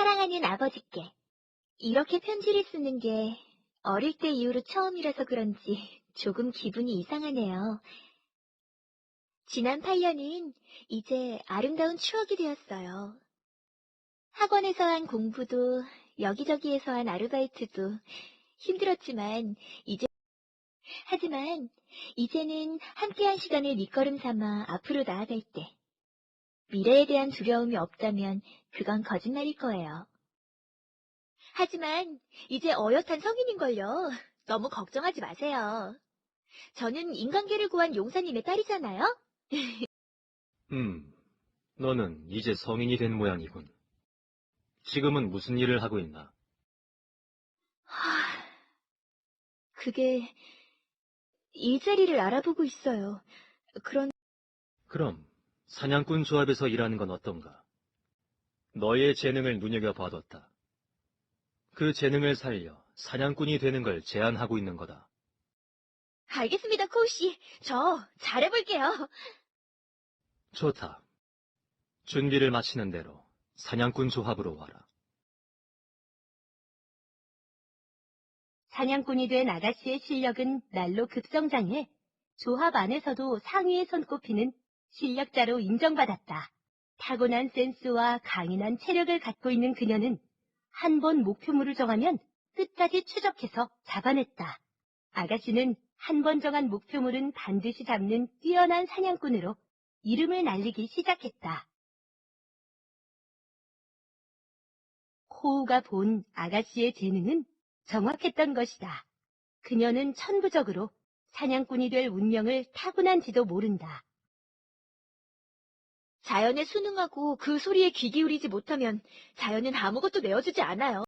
사랑하는 아버지께 이렇게 편지를 쓰는 게 어릴 때 이후로 처음이라서 그런지 조금 기분이 이상하네요. 지난 8년은 이제 아름다운 추억이 되었어요. 학원에서 한 공부도 여기저기에서 한 아르바이트도 힘들었지만 이제 하지만 이제는 함께한 시간을 밑거름 삼아 앞으로 나아갈 때 미래에 대한 두려움이 없다면 그건 거짓말일 거예요. 하지만 이제 어엿한 성인인걸요. 너무 걱정하지 마세요. 저는 인간계를 구한 용사님의 딸이잖아요. 음, 너는 이제 성인이 된 모양이군. 지금은 무슨 일을 하고 있나? 하, 그게 일자리를 알아보고 있어요. 그런 그럼 사냥꾼 조합에서 일하는 건 어떤가? 너의 재능을 눈여겨봐뒀다. 그 재능을 살려 사냥꾼이 되는 걸 제안하고 있는 거다. 알겠습니다, 코우 씨. 저 잘해볼게요. 좋다. 준비를 마치는 대로 사냥꾼 조합으로 와라. 사냥꾼이 된 아가씨의 실력은 날로 급성장해 조합 안에서도 상위에 손꼽히는 실력자로 인정받았다. 타고난 센스와 강인한 체력을 갖고 있는 그녀는 한 번 목표물을 정하면 끝까지 추적해서 잡아냈다. 아가씨는 한 번 정한 목표물은 반드시 잡는 뛰어난 사냥꾼으로 이름을 날리기 시작했다. 코우가 본 아가씨의 재능은 정확했던 것이다. 그녀는 천부적으로 사냥꾼이 될 운명을 타고난지도 모른다. 자연에 순응하고 그 소리에 귀 기울이지 못하면 자연은 아무것도 내어주지 않아요.